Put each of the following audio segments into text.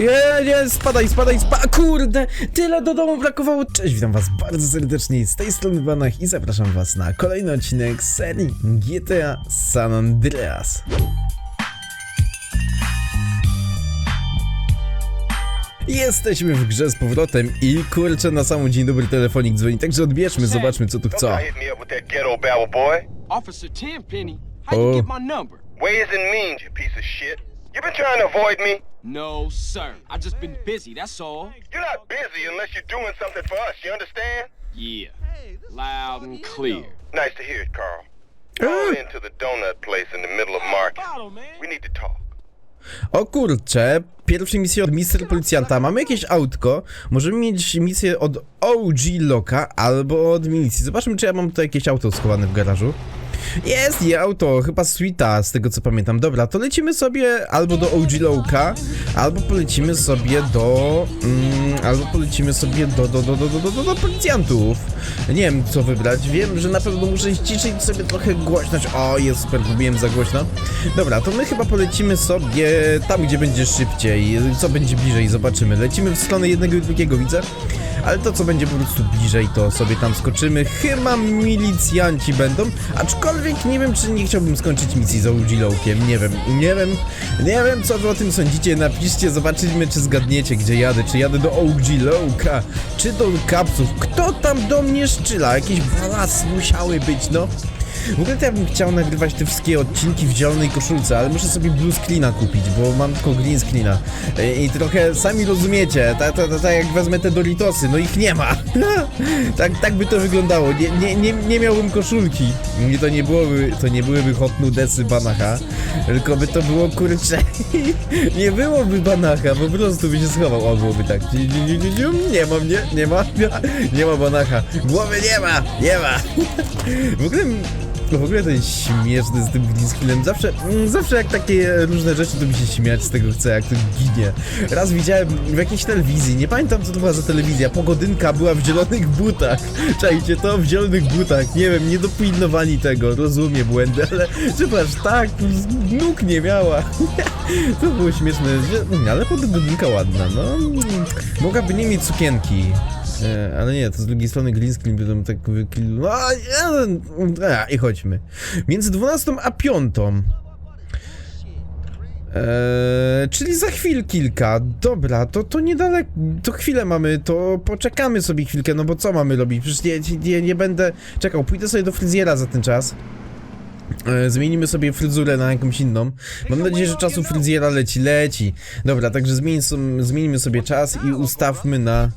Nie, nie, spadaj, spadaj, spadaj. Kurde, tyle do domu brakowało. Cześć, witam was bardzo serdecznie z tej strony Banach i zapraszam was na kolejny odcinek serii GTA San Andreas. Jesteśmy w grze z powrotem i kurczę na samą dzień dobry telefonik dzwoni, także odbierzmy, zobaczmy co tu chce. Officer Tenpenny, how Oh. you get my number? Ways and means, you piece of shit. You been trying to avoid me? No, sir. I just been busy, that's all. You're not busy unless you're doing something for us, you understand? Yeah. Loud and clear. Nice to hear it, Carl. Call into the donut place in the middle of market. We need to talk. O kurcze, pierwsza misja od Mister Policjanta. Mamy jakieś autko. Możemy mieć misję od OG Loka albo od milicji. Zobaczmy, czy ja mam tutaj jakieś auto schowane w garażu. Jest je auto, chyba Sweeta, z tego co pamiętam. Dobra, to lecimy sobie albo do OG Loka, albo polecimy sobie do. Mm, albo polecimy sobie do, do, do, do, do, do, do, policjantów. Nie wiem co wybrać. Wiem, że na pewno muszę ściszyć sobie trochę głośność. O, jest super, lubiłem za głośno. Dobra, to my chyba polecimy sobie tam, gdzie będzie szybciej. Co będzie bliżej, zobaczymy. Lecimy w stronę jednego i drugiego, widzę. Ale to, co będzie po prostu bliżej, to sobie tam skoczymy. Chyba milicjanci będą. Aczkolwiek nie wiem, czy nie chciałbym skończyć misji z OG Lowkiem. Nie wiem, nie wiem, nie wiem, co wy o tym sądzicie. Napiszcie, zobaczymy, czy zgadniecie, gdzie jadę. Czy jadę do OG Lowka, czy do kapsów. Kto tam do mnie szczyla? Jakieś balasy musiały być, no. W ogóle to ja bym chciał nagrywać te wszystkie odcinki w zielonej koszulce, ale muszę sobie blue screena kupić, bo mam tylko green screena. I, i trochę sami rozumiecie, tak ta, ta, ta, jak wezmę te Doritosy, no ich nie ma. tak, tak by to wyglądało, nie, nie, nie, nie miałbym koszulki. I to nie byłoby, to nie byłyby hot nudesy Banacha, tylko by to było kurcze. nie byłoby Banacha, po prostu by się schował. O, byłoby tak. Nie ma mnie, nie ma, nie ma Banacha. Głowy nie ma, nie ma. w ogóle no w ogóle to jest śmieszne z tym green screenem. Zawsze, mm, zawsze jak takie różne rzeczy, to mi się śmiać z tego chce, jak to ginie. Raz widziałem w jakiejś telewizji, nie pamiętam co to była za telewizja, pogodynka była w zielonych butach. Czajcie to? W zielonych butach. Nie wiem, nie dopilnowali tego, rozumiem błędy, ale przepraszam, tak, nóg nie miała. to było śmieszne, ale pogodynka ładna, no. Mogłaby nie mieć sukienki. E, ale nie, to z drugiej strony screen będą tak wykil... No, a, a, a, i chodźmy. Między 12 a 5. Eee, czyli za chwil kilka. Dobra, to, to niedaleko. To chwilę mamy, to poczekamy sobie chwilkę, no bo co mamy robić? Przecież nie, nie, nie będę czekał. Pójdę sobie do fryzjera za ten czas. E, Zmienimy sobie fryzurę na jakąś inną. Mam nadzieję, że czasu fryzjera leci, leci. Dobra, także zmienimy sobie czas i ustawmy na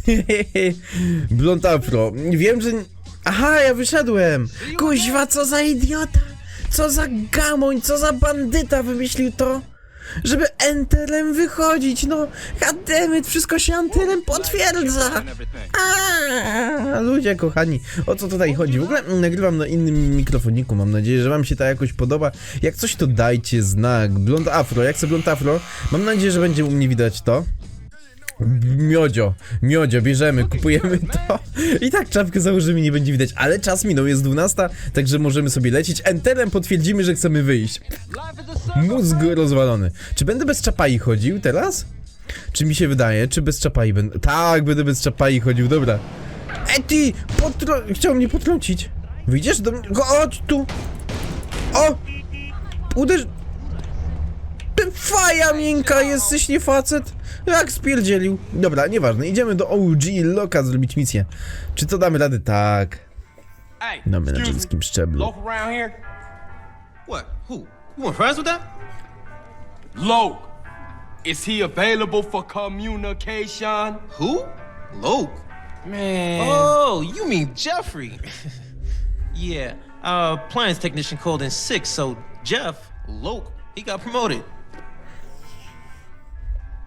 Blond afro. Wiem, że... Aha, ja wyszedłem! Kuźwa, co za idiota! Co za gamoń, co za bandyta wymyślił to? Żeby enterem wychodzić, no! Goddammit, wszystko się enterem potwierdza! A, ludzie kochani, o co tutaj chodzi? W ogóle nagrywam na innym mikrofoniku, mam nadzieję, że wam się to jakoś podoba. Jak coś to dajcie znak. Blond afro, jak chcę blond afro, mam nadzieję, że będzie u mnie widać to. Miodzio, miodzio, bierzemy, kupujemy to. I tak czapkę założymy, nie będzie widać Ale czas minął, jest 12 Także możemy sobie lecieć. Enterem potwierdzimy, że chcemy wyjść. Mózg rozwalony. Czy będę bez czapai chodził teraz? Czy mi się wydaje, czy bez czapai będę? Tak, będę bez czapai chodził, dobra. Ej ty, potro... chciał mnie potrącić. Wyjdziesz do mnie, chodź tu. O! Uderz... Ty faja miękka, jesteś nie facet? Jak spierdzielił. Dobra, nieważne, idziemy do OG Loka zrobić misję. Czy to damy radę? Tak. Hey, Na excuse me. menedżerskim szczeblu. Loke around here? What? Who? You want friends with that? Loke. Is he available for communication? Who? Loke. Man. Oh, you mean Jeffrey? yeah, our appliance technician called in sick, so Jeff, Loke, he got promoted.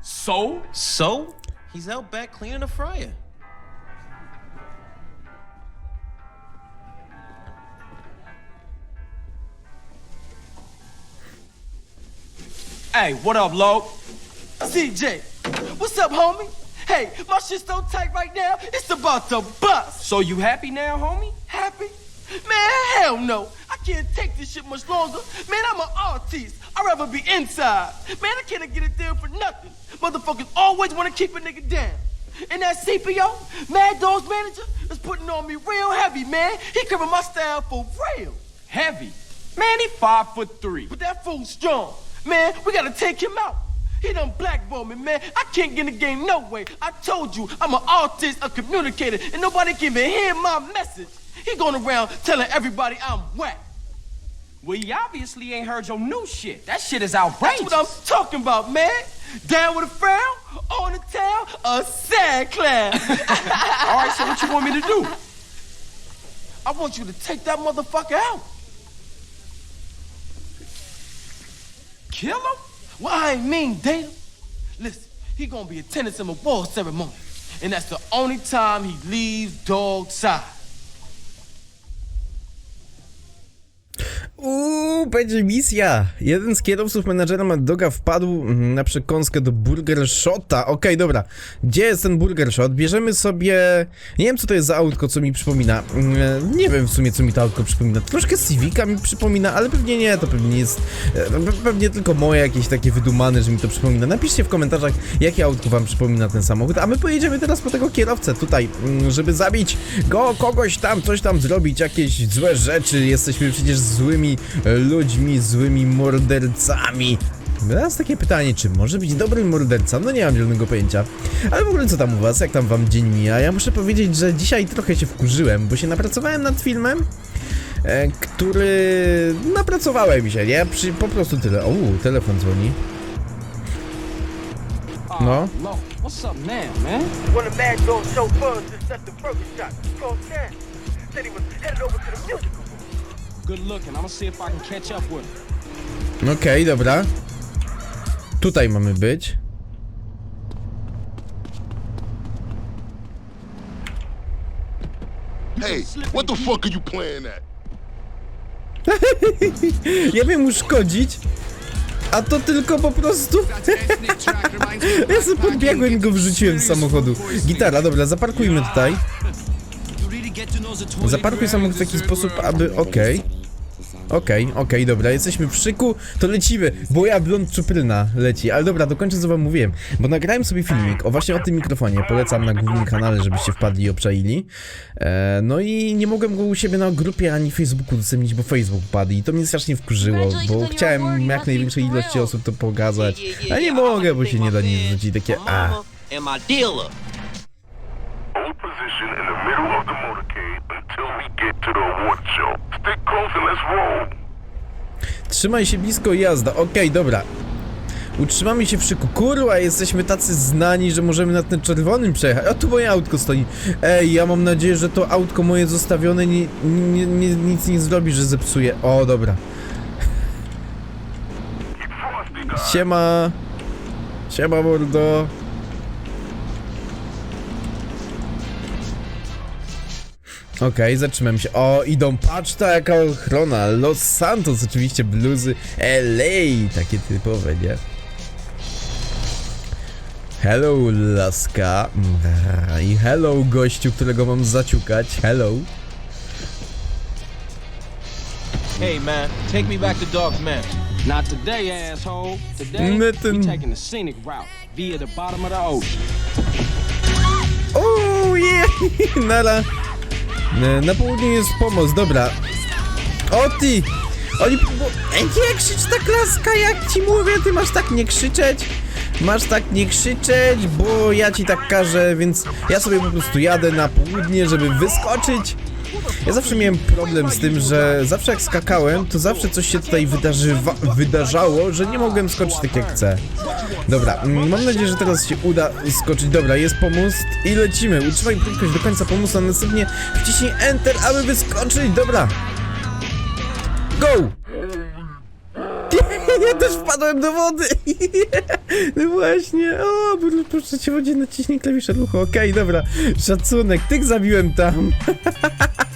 So? So he's out back cleaning the fryer. Hey, what up, Loke? CJ. What's up, homie? Hey, my shit's so tight right now, it's about to bust. So you happy now, homie? Happy? Man, hell no. I can't take this shit much longer. Man, I'm an artist. I'd rather be inside. Man, I can't get it there for nothing. Motherfuckers always wanna keep a nigga down. And that CPO, Mad Dog's manager, is putting on me real heavy, man. He covering my style for real. Heavy? Man, he five foot three. But that fool's strong. Man, we gotta take him out. He done blackball me, man. I can't get in the game no way. I told you, I'm an artist, a communicator, and nobody can even hear my message. He going around telling everybody I'm whack. Well, you obviously ain't heard your new shit. That shit is outrageous. That's what I'm talking about, man. Down with a frown, on the tail, a sad clown. All right, so what you want me to do? I want you to take that motherfucker out. Kill him? Well, I ain't mean date him. Listen, he gonna be attending some award ceremony. And that's the only time he leaves dog side. Uuu, będzie misja. Jeden z kierowców menadżera Mad Doga wpadł mm, na przekąskę do Burger Shota. Okej, dobra. Gdzie jest ten Burger Shot? Bierzemy sobie... Nie wiem, co to jest za autko, co mi przypomina. Mm, Nie wiem w sumie, co mi to autko przypomina. Troszkę Civica mi przypomina, ale pewnie nie. To pewnie jest... e, pe- Pewnie tylko moje jakieś takie wydumane, że mi to przypomina. Napiszcie w komentarzach, jakie autko wam przypomina ten samochód. A my pojedziemy teraz po tego kierowcę tutaj, mm, żeby zabić go, kogoś tam, coś tam zrobić, jakieś złe rzeczy. Jesteśmy przecież złymi e, ludźmi, złymi mordercami. Teraz takie pytanie, czy może być dobrym morderca? No nie mam zielonego pojęcia. Ale w ogóle co tam u was? Jak tam wam dzień mija? Ja muszę powiedzieć, że dzisiaj trochę się wkurzyłem, bo się napracowałem nad filmem, e, który... Napracowałem się, nie? Przy, po prostu tyle. O, telefon dzwoni. No. Lord, what's up now, man? One of Mad Dog's chauffeurs just set the burger shot. Called Sam. Said he was headed over to the musical. Okej, dobra. Tutaj mamy być. Hey, what the fuck are you playing at? Ja wiem uszkodzić, a to tylko po prostu... ja sobie podbiegłem i go wrzuciłem z samochodu. Gitara, dobra, zaparkujmy tutaj. Zaparkuj samochód w taki sposób, aby... Okej. Okej, okej, dobra, jesteśmy w szyku, to lecimy, bo ja blond czupryna leci, ale dobra, dokończę co wam mówiłem, bo nagrałem sobie filmik o właśnie o tym mikrofonie, polecam na głównym kanale, żebyście wpadli i obczaili, e, no i nie mogłem go u siebie na grupie ani Facebooku udostępnić, bo Facebook padł i to mnie strasznie wkurzyło, bo chciałem jak największej ilości osób to pokazać, a nie mogę, bo się nie da nic wrzucić, takie a. and my dealer. Hold position in the middle of the motorcade Trzymaj się blisko jazda. Okej, dobra. Utrzymamy się w szyku. Kurwa, jesteśmy tacy znani, że możemy na tym czerwonym przejechać. A tu moje autko stoi. Ej, ja mam nadzieję, że to autko moje zostawione nie, nie, nie, nic nie zrobi, że zepsuje. O, dobra. Siema. Siema, mordo. Okej, zatrzymam się. O, idą, patrz ta jaka ochrona. Los Santos, oczywiście bluzy LA, takie typowe, nie? Hello, laska. Mm, I hello, gościu, którego mam zaciukać. Hello. Hey, man, take me back to Dog's Mansion. Not today, asshole. Today, Nothing. we taking the scenic route via the bottom of the ocean. O, yeah. Nara. Na, na południu jest pomost, dobra. O ty! Oni. Ej, nie krzycz tak laska, jak ci mówię, ty masz tak nie krzyczeć. Masz tak nie krzyczeć, bo ja ci tak każę, więc ja sobie po prostu jadę na południe, żeby wyskoczyć. Ja zawsze miałem problem z tym, że zawsze jak skakałem, to zawsze coś się tutaj wydarzało, że nie mogłem skoczyć tak jak chcę. Dobra, mm, mam nadzieję, że teraz się uda skoczyć. Dobra, jest pomust i lecimy. Utrzymaj prędkość do końca pomostu, a następnie wciśnij Enter, aby wyskoczyć. Dobra. Go! Ja też wpadłem do wody! No właśnie, o, pro- proszę cię wodzie naciśnij klawisze ruchu, okej, dobra, szacunek, tych zabiłem tam.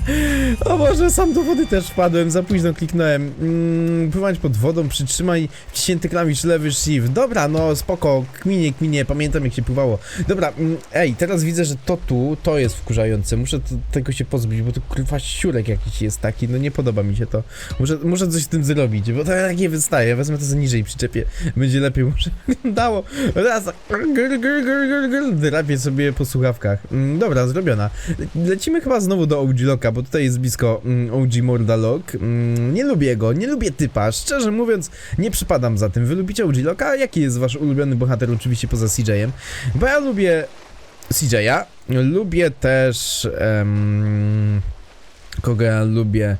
O Boże, sam do wody też wpadłem, za późno kliknąłem. Mm, pływać pod wodą, przytrzymaj wciśnięty klawisz lewy shift. Dobra, no spoko, kminie, kminie, pamiętam jak się pływało. Dobra, mm, ej, teraz widzę, że to tu, to jest wkurzające. Muszę tego się pozbyć, bo to kurwa siurek jakiś jest taki, no nie podoba mi się to. Muszę, muszę coś z tym zrobić, bo to tak nie wystaje. Wezmę to za niżej przyczepię. Będzie lepiej, może dało. Raz, gr, gr, gr, gr, sobie po słuchawkach. Mm, dobra, zrobiona. Le- Lecimy chyba znowu do OG Locka, bo tutaj jest blisko mm, OG Morda Lock. Mm, nie lubię go, nie lubię typa. Szczerze mówiąc, nie przypadam za tym. Wy lubicie OG Locka? Jaki jest wasz ulubiony bohater, oczywiście poza CJ-em? Bo ja lubię CJ'a, lubię też... em, kogo ja lubię?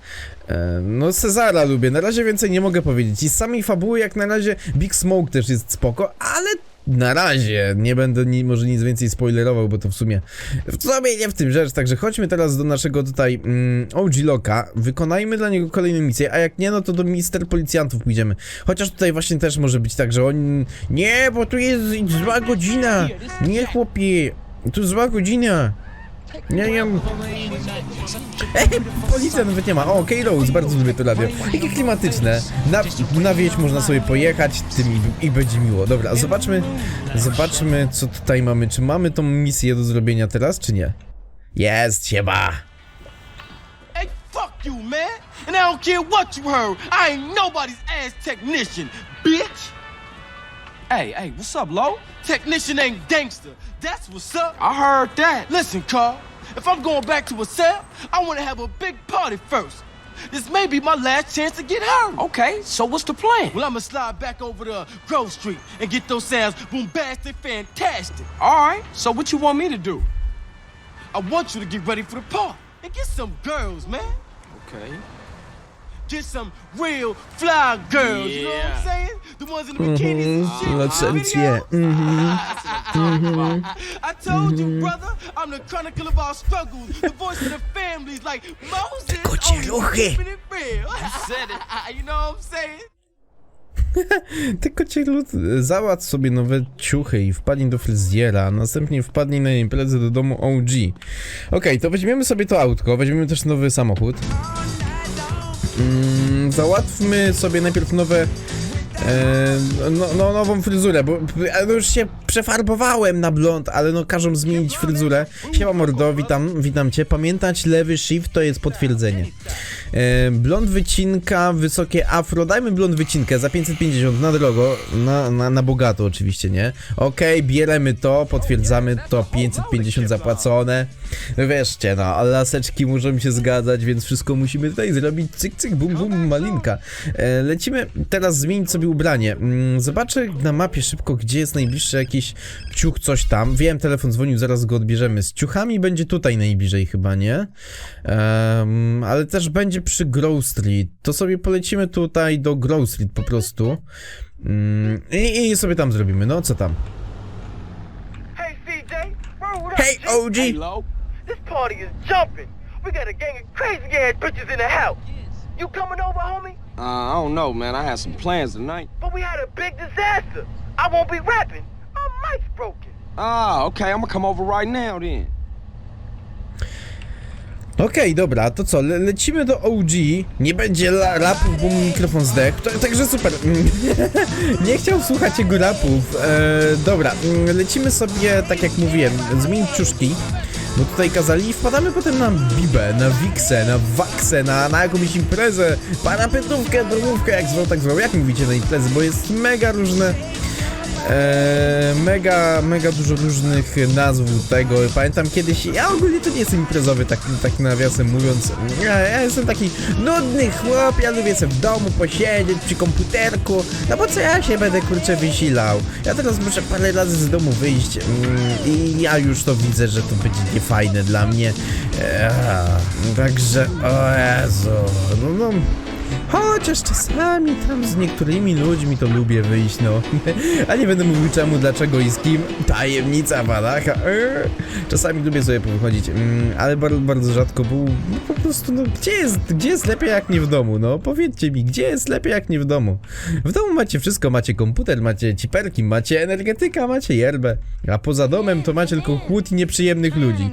No, Cezara lubię. Na razie więcej nie mogę powiedzieć. I z samej fabuły, jak na razie, Big Smoke też jest spoko, ale na razie nie będę ni może nic więcej spoilerował, bo to w sumie w sumie nie w tym rzecz. Także chodźmy teraz do naszego tutaj mm, OG Loka. Wykonajmy dla niego kolejną misję, a jak nie, no to do Mister Policjantów pójdziemy. Chociaż tutaj właśnie też może być tak, że oni... Nie, bo tu jest zła godzina! Nie, chłopie! Tu zła godzina! Nie, nie. Ej, policja nawet nie ma. O, K-Rose, bardzo lubię to radio. Jakie klimatyczne. Na, na wieś można sobie pojechać tym i, i będzie miło. Dobra, zobaczmy, zobaczmy co tutaj mamy. Czy mamy tą misję do zrobienia teraz, czy nie? Jest, siema. Hey, fuck you, man. And I don't care what you heard. I ain't nobody's ass technician, bitch. Hey, hey, what's up, Lo? Technician ain't gangster. That's what's up. I heard that. Listen, Carl. If I'm going back to a cell, I want to have a big party first. This may be my last chance to get her. Okay, so what's the plan? Well, I'ma slide back over to Grove Street and get those sounds bombastic, fantastic. All right, so what you want me to do? I want you to get ready for the party and get some girls, man. Okay. Get some real fly girls. You know what I'm saying? The ones in the bikinis and shit. Licencje. Videos. I told you, brother, I'm the chronicle of our struggles, the voice of the families, like Moses. Only ruchy. keeping it real. You said it. you know what I'm saying? Tylko cię lud... załatw sobie nowe ciuchy i wpadnij do fryzjera, a następnie wpadnij na imprezę do domu OG. Okej, to weźmiemy sobie to autko, weźmiemy też nowy samochód. Mm, załatwmy sobie najpierw nowe. E, no, no, nową fryzurę, bo bo- no już się przefarbowałem na blond, ale no każą zmienić fryzurę. Siema mordo, witam, witam cię. Pamiętać lewy shift to jest potwierdzenie. E, blond wycinka, wysokie afro, dajmy blond wycinkę za 550 na drogo, na, na, na bogato oczywiście, nie? Okej, bierzemy to, potwierdzamy to, 550 zapłacone. No Wieszcie, no, ale laseczki muszą się zgadzać, więc wszystko musimy tutaj zrobić cyk, cyk, bum, bum, malinka. E, lecimy teraz zmienić sobie ubranie. Mm, zobaczę na mapie szybko, gdzie jest najbliższy jakiś ciuch, coś tam. Wiem, telefon dzwonił, zaraz go odbierzemy. Z ciuchami będzie tutaj najbliżej chyba, nie? Em, ale też będzie przy Grove Street. To sobie polecimy tutaj do Grove Street po prostu. Mm, i, I sobie tam zrobimy, no co tam? Hey, CJ, roll up. Hey, G. OG! Hey, Lo. This party is jumping. We got a gang of crazy ass bitches in the house. You coming over, homie? Uh, I don't know, man. I had some plans tonight. But we had a big disaster. I won't be rapping. Mic's broken. Ah, okay. I'm gonna come over right now then. Okej, dobra, to co, le lecimy do OG, nie będzie la- rapów, bo mu mikrofon zdechł, to, także super, nie chciał słuchać jego rapów, e, dobra, mm, lecimy sobie, tak jak mówiłem, zmienić ciuszki, bo tutaj kazali i wpadamy potem na Bibę, na Wixę, na Waxę, na, na jakąś imprezę, pana Petrówkę, drogówkę, jak zwał, tak zwał, jak mówicie na imprezy, bo jest mega różne, Eee, mega, mega dużo różnych nazw tego. Pamiętam kiedyś, ja ogólnie to nie jestem imprezowy, tak, tak nawiasem mówiąc. Ja, ja jestem taki nudny chłop, ja lubię sobie w domu posiedzieć przy komputerku. No bo co ja się będę kurczę wysilał? Ja teraz muszę parę razy z domu wyjść mm, i ja już to widzę, że to będzie niefajne dla mnie. Eee, także, o Jezu, no, no Chociaż czasami tam z niektórymi ludźmi to lubię wyjść, no. A nie będę mówił czemu, dlaczego i z kim. Tajemnica Badacha. Eee. Czasami lubię sobie powychodzić, mm, ale bardzo, rzadko, bo no, po prostu, no, gdzie jest, gdzie jest lepiej jak nie w domu, no? Powiedzcie mi, gdzie jest lepiej jak nie w domu? W domu macie wszystko, macie komputer, macie ciperki, macie energetyka, macie yerbę, a poza domem to macie tylko chłód i nieprzyjemnych ludzi.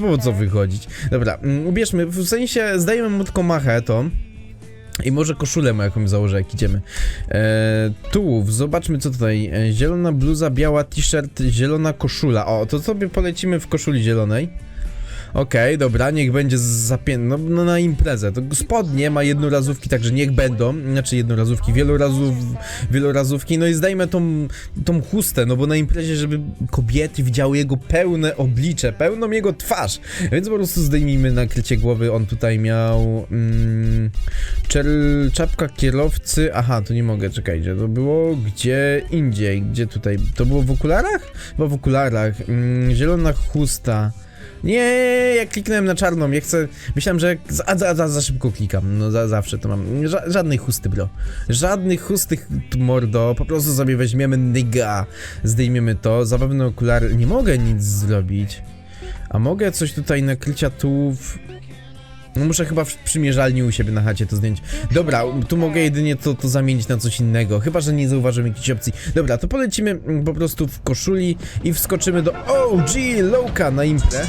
Po co wychodzić? Dobra, mm, ubierzmy, w sensie zdajemy mu tylko machę to. I może koszulę ma jakąś założę, jak idziemy. Eee, tułów, zobaczmy co tutaj. E, zielona bluza, biała t-shirt, zielona koszula. O, to sobie polecimy w koszuli zielonej. Okej, dobra, niech będzie zapię... No, no na imprezę. To spodnie ma jednorazówki, także niech będą. Znaczy jednorazówki, wielorazów... wielorazówki. No i zdajmy tą, tą chustę, no bo na imprezie, żeby kobiety widziały jego pełne oblicze, pełną jego twarz. Więc po prostu zdejmijmy nakrycie głowy. On tutaj miał... Mm, czapka kierowcy... Aha, to nie mogę, czekajcie. To było gdzie indziej. Gdzie tutaj? To było w okularach? Chyba w okularach. Mm, zielona chusta. Nie, ja kliknąłem na czarną, ja chcę... Myślałem, że... Za, za, za, za szybko klikam, no za, zawsze to mam. Ża żadnej chusty, bro. Żadnych chustych, mordo. Po prostu sobie weźmiemy nigga. Zdejmiemy to. Zabawne okulary. Nie mogę nic zrobić. A mogę coś tutaj nakrycia tułów... No muszę chyba w przymierzalni u siebie na chacie to zdjąć. Dobra, tu mogę jedynie to, to zamienić na coś innego. Chyba, że nie zauważyłem jakiejś opcji. Dobra, to polecimy mm, po prostu w koszuli i wskoczymy do OG Lowka na imprę.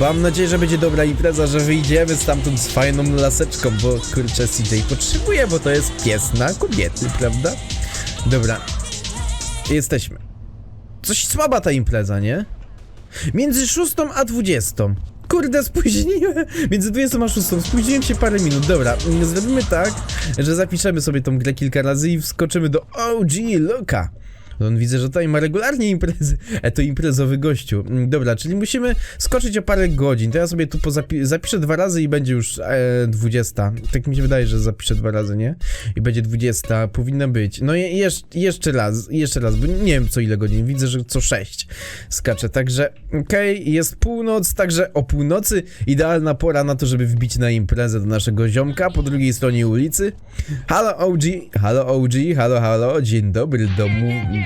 Mam nadzieję, że będzie dobra impreza, że wyjdziemy stamtąd z fajną laseczką, bo kurczę CJ potrzebuje, bo to jest pies na kobiety, prawda? Dobra, jesteśmy. Coś słaba ta impreza, nie? Między 6 a 20. Kurde, spóźniłem. Między 20 a 6. Spóźniłem się parę minut. Dobra, zrobimy tak, że zapiszemy sobie tą grę kilka razy i wskoczymy do OG Loka. On widzę, że tutaj ma regularnie imprezy. E, to imprezowy gościu. Mm, Dobra, czyli musimy skoczyć o parę godzin. To ja sobie tu pozapi- zapiszę dwa razy i będzie już e, 20. Tak mi się wydaje, że zapiszę dwa razy, nie? I będzie 20. Powinno być. No i jesz- jeszcze raz, jeszcze raz, bo nie wiem co ile godzin. Widzę, że co 6 skacze. Także okej, jest północ, także o północy idealna pora na to, żeby wbić na imprezę do naszego ziomka po drugiej stronie ulicy. Halo OG, halo OG, halo, halo, dzień dobry domu,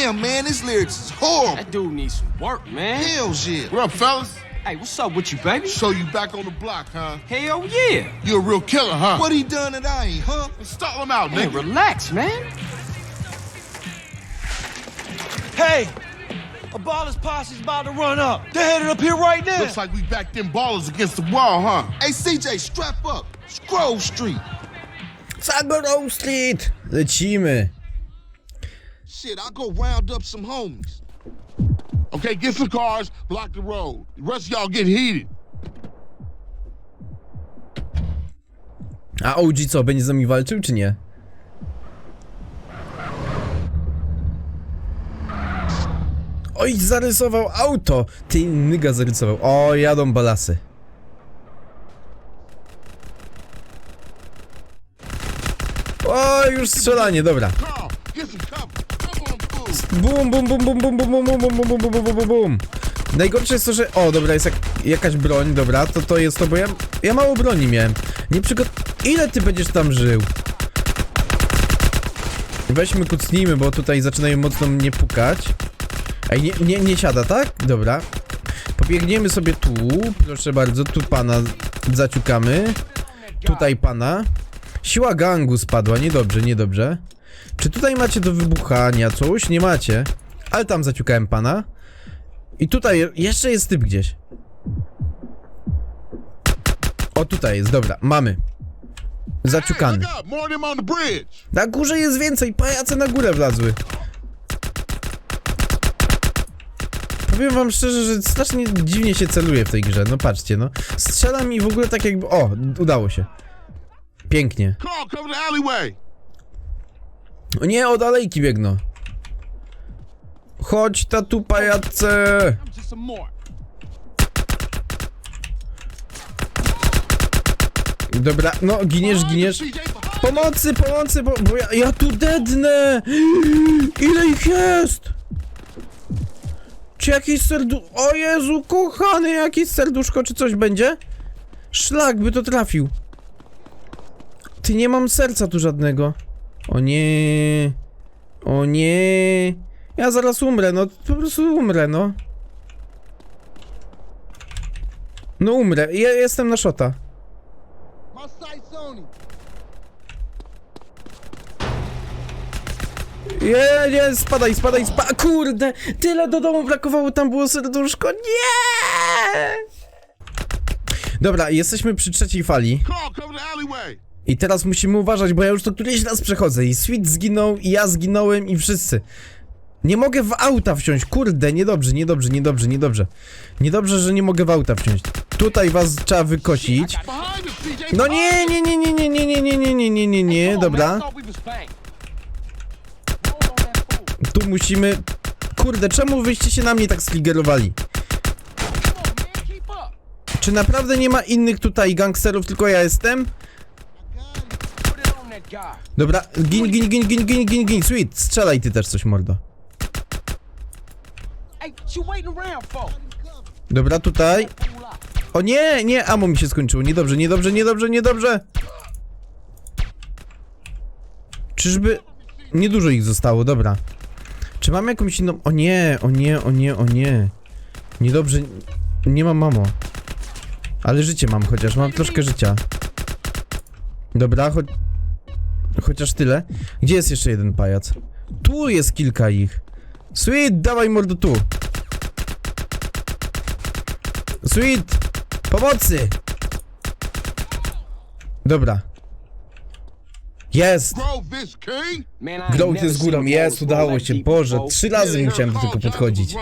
Damn, man, this lyrics is horrible. That dude needs some work, man. Hell shit. What up, fellas? Hey, what's up with you, baby? So you back on the block, huh? Hell yeah. You a real killer, huh? What he done that I ain't, huh? Stall him out, Man, nigga. relax, man. Hey, a baller's posse's about to run up. They're headed up here right now. Looks like we backed them ballers against the wall, huh? Hey, CJ, strap up. Scroll Street. Sagorou Street! Lecimy! Shit, I'll go round up some homies. Okay, get some cars, block the road. The rest of y'all get heated. A OG co, będzie z nami walczył, czy nie? Oj, zarysował auto! Ty, nyga zarysował. O, jadą balasy. O, już strzelanie, dobra. Bum, bum, bum, bum, bum, bum, bum, bum, bum, bum, bum, bum, bum, bum, bum. Najgorsze jest to, że... O, dobra, jest jak, jakaś broń, dobra, to to jest to, bo ja, ja mało broni miałem. Nie przygot... Ile ty będziesz tam żył? Weźmy, kucnijmy, bo tutaj zaczynają mocno mnie pukać. Ej, nie, nie, nie siada, tak? Dobra. Pobiegniemy sobie tu, proszę bardzo, tu pana zaciukamy. Tutaj pana. Siła gangu spadła, niedobrze, niedobrze. Czy tutaj macie do wybuchania coś? Nie macie. Ale tam zaciukałem pana. I tutaj jeszcze jest typ gdzieś. O, tutaj jest, dobra, mamy. Zaciukany. Na górze jest więcej, pajace na górę wlazły. Powiem wam szczerze, że strasznie dziwnie się celuje w tej grze, no patrzcie, no. Strzelam i w ogóle tak jakby... O, udało się. Pięknie. Carl, cover the alleyway. O nie, od alejki biegną. Chodź, tatu pajace. Dobra, no giniesz, giniesz. Pomocy, pomocy, bo, bo ja, ja tu dednę! Ile ich jest? Czy jakieś serdu... O Jezu, kochany, jakieś serduszko, czy coś będzie? Szlak by to trafił. Ty, nie mam serca tu żadnego. O nie. O nie. Ja zaraz umrę, no, po prostu umrę, no. No umrę, ja jestem na szota. Nie, nie, spadaj, spadaj, spadaj. Kurde, tyle do domu brakowało, tam było serduszko. Nie! Dobra, jesteśmy przy trzeciej fali. I teraz musimy uważać, bo ja już to któryś raz przechodzę. I Sweet zginął, i ja zginąłem, i wszyscy. Nie mogę w auta wsiąść. Kurde, niedobrze, niedobrze, niedobrze, niedobrze. Niedobrze, że nie mogę w auta wsiąść. Tutaj was trzeba wykosić. No nie, nie, nie, nie, nie, nie, nie, nie, nie, nie, nie, nie, nie, dobra. Tu musimy... Kurde, czemu wyście się na mnie tak up. Czy naprawdę nie ma innych tutaj gangsterów, tylko ja jestem? Put it on that guy. Dobra, gin, gin, gin, gin, gin, gin, gin, sweet, strzelaj ty też coś, mordo. Dobra, tutaj. O nie, nie, amo mi się skończyło, niedobrze, niedobrze, niedobrze, niedobrze. Czyżby... Niedużo ich zostało, dobra. Czy mam jakąś inną... O nie, o nie, o nie, o nie. Niedobrze, nie mam mamo. Ale życie mam chociaż, mam troszkę życia. Dobra, choć chociaż tyle. Gdzie jest jeszcze jeden pajac? Tu jest kilka ich. Sweet, dawaj mordu tu. Sweet, pomocy! Dobra. Jest! Grout jest górą, jest, udało się, Boże, trzy razy nie chciałem do tego podchodzić.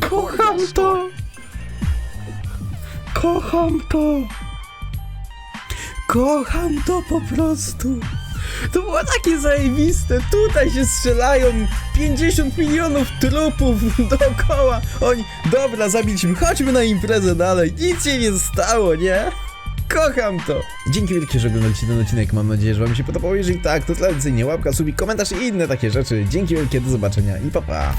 Kocham to! Kocham to! Kocham to po prostu! To było takie zajebiste! Tutaj się strzelają 50 milionów trupów dookoła! Oni, dobra, zabiliśmy, chodźmy na imprezę dalej, nic się nie stało, nie? Kocham to! Dzięki wielkie, że oglądaliście ten odcinek. Mam nadzieję, że wam się podobało. Jeżeli tak, to tradycyjnie łapka, subik, komentarz i inne takie rzeczy. Dzięki wielkie, do zobaczenia i pa pa!